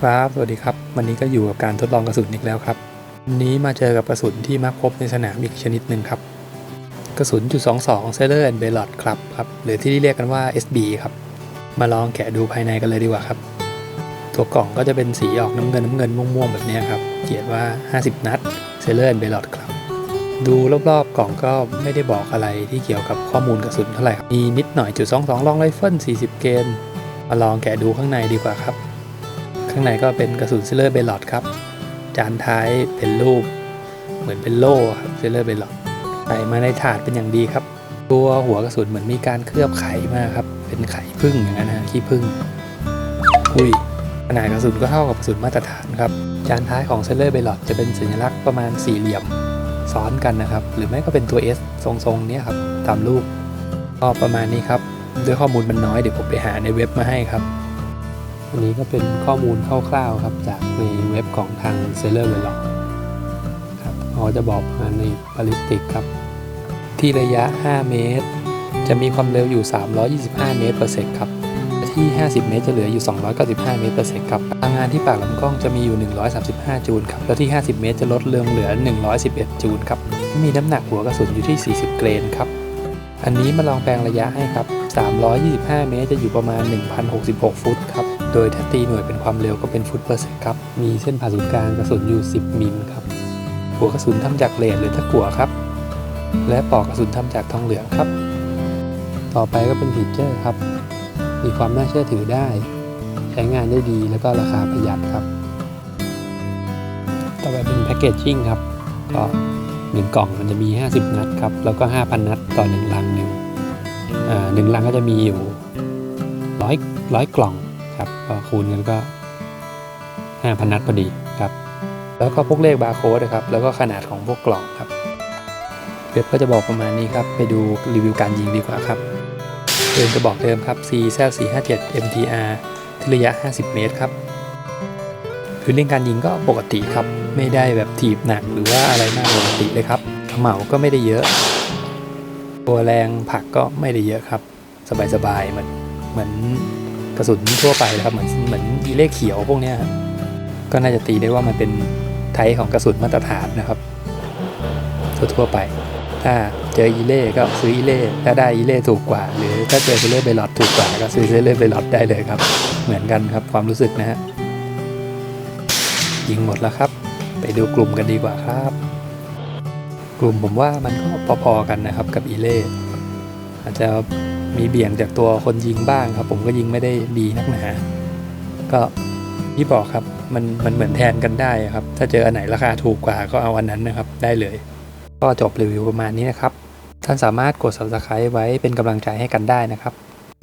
ครับ สวัสดีครับ วันนี้ก็อยู่กับการทดลองกระสุนอีกแล้วครับ วันนี้มาเจอกับกระสุนที่มักพบในสนามอีกชนิดหนึ่งครับ กระสุนจุด22 s a i l o r and Bellot ครับครับ หรือที่เรียกกันว่า SB ครับ มาลองแกะดูภายในกันเลยดีกว่าครับ ตัวกล่องก็จะเป็นสีออกน้ำเงินน้ำเงินม่วงๆแบบนี้ครับ เขียนว่า 50 นัด s a i l o r and Bellot ครับ ดูรอบๆกล่องก็ไม่ได้บอกอะไรที่เกี่ยวกับข้อมูลกระสุนเท่าไหร่ครับมีนิดหน่อยจุด22ลองไรเฟิล40 เกนมาลองแกะดูข้างในดีกว่าครับ ข้างในก็เป็นกระสุนซิลเลอร์เบลลอดครับ จานท้ายเป็นรูป เหมือนเป็นโล่ครับซิลเลอร์เบลลอดใส่มาในถาดเป็นอย่างดีครับ ตัวหัวกระสุนเหมือนมีการเคลือบไขมาครับ เป็นไขพึ่งอย่างนั้นนะขี้พึ่งอุ้ยขนาดกระสุนก็เท่ากับกระสุนมาตรฐานครับ จานท้ายของเซเลอร์เบลลอดจะเป็นสัญลักษณ์ประมาณสี่เหลี่ยมซ้อนกันนะครับ หรือไม่ก็เป็นตัว S ทรงๆเนี้ยครับ ตามรูปก็ประมาณนี้ครับ ด้วยข้อมูลมันน้อยเดี๋ยวผมไปหาในเว็บมาให้ครับ อันนี้ก็เป็นข้อมูลคร่าวๆครับจากในเว็บของทาง s e l l e r w e l o ครับเขาจะบอกมาใน ballistic ครับ ที่ระยะ 5 เมตร จะมีความเร็วอยู่ 325 เมตร per sec ครับที่ 50 เมตรจะเหลืออยู่ 295 เมตร per sec ครับพลังงานที่ปากลำกล้องจะมีอยู่ 135 จูลครับ แล้วที่ 50 เมตรจะลดเรืองเหลือ 111 จูลครับ มีน้ำหนักหัวกระสุนอยู่ที่ 40 เกรนครับ อันนี้มาลองแปลงระยะให้ครับ 325 เมตรจะอยู่ประมาณ 1,066 ฟุตครับ โดยถ้าตีหน่วยเป็นความเร็วก็เป็นฟุตเปอร์เซกครับ มีเส้นผ่าศูนย์กลางกระสุนอยู่ 10 มิลครับ หัวกระสุนทำจากเลดหรือตะกั่วครับ และปลอกกระสุนทำจากทองเหลืองครับ ต่อไปก็เป็นฟีเจอร์ครับ มีความน่าเชื่อถือได้ ใช้งานได้ดีแล้วก็ราคาประหยัดครับ ต่อไปเป็นแพคเกจจิ้งครับ ก็หนึ่งกล่องมันจะมี 50 นัดครับ แล้วก็ 5,000 นัดต่อหนึ่งลังหนึ่งอ่าหนึ่งลังก็จะมีอยู่ร้อยร้อยกล่อง ครับก็คูณกันก็ 5,000 นัดพอดีครับ แล้วก็พวกเลขบาร์โค้ดนะครับ แล้วก็ขนาดของพวกกล่องครับเว็บก็จะบอกประมาณนี้ครับ ไปดูรีวิวการยิงดีกว่าครับเดินจะบอกเดิมครับ C แซล457 MTR ที่ระยะ 50 เมตรครับคือเรื่องการยิงก็ปกติครับ ไม่ได้แบบถีบหนักหรือว่าอะไรมากปกติเลยครับเขม่าก็ไม่ได้เยอะ ตัวแรงผักก็ไม่ได้เยอะครับ สบายๆเหมือนเหมือน กระสุนทั่วไปเลยครับเหมือนเหมือนอีเล่เขียวพวกนี้ก็น่าจะตีได้ว่ามันเป็นไทป์ของกระสุนมาตรฐานนะครับทั่วๆไป ถ้าเจออีเล่ก็ซื้ออีเล่ถ้าได้อีเล่ถูกกว่า หรือถ้าเจอเซเลอร์เบลอดถูกกว่า ก็ซื้อเซเลอร์เบลอดได้เลยครับ เหมือนกันครับความรู้สึกนะฮะยิงหมดแล้วครับ ไปดูกลุ่มกันดีกว่าครับ กลุ่มผมว่ามันก็พอๆกันนะครับกับอีเล่อาจจะ มีเบี่ยงจากตัวคนยิงบ้างครับ ผมก็ยิงไม่ได้ดีนักหนา ก็ที่บอกครับมันมันเหมือนแทนกันได้ครับ ถ้าเจออันไหนราคาถูกกว่าก็เอาอันนั้นนะครับ ได้เลย ก็จบรีวิวประมาณนี้นะครับ ท่านสามารถกด subscribe ไว้เป็นกำลังใจให้กันได้นะครับ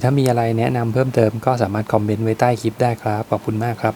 ถ้ามีอะไรแนะนำเพิ่มเติมก็สามารถคอมเมนต์ไว้ใต้คลิปได้ครับ ขอบคุณมากครับ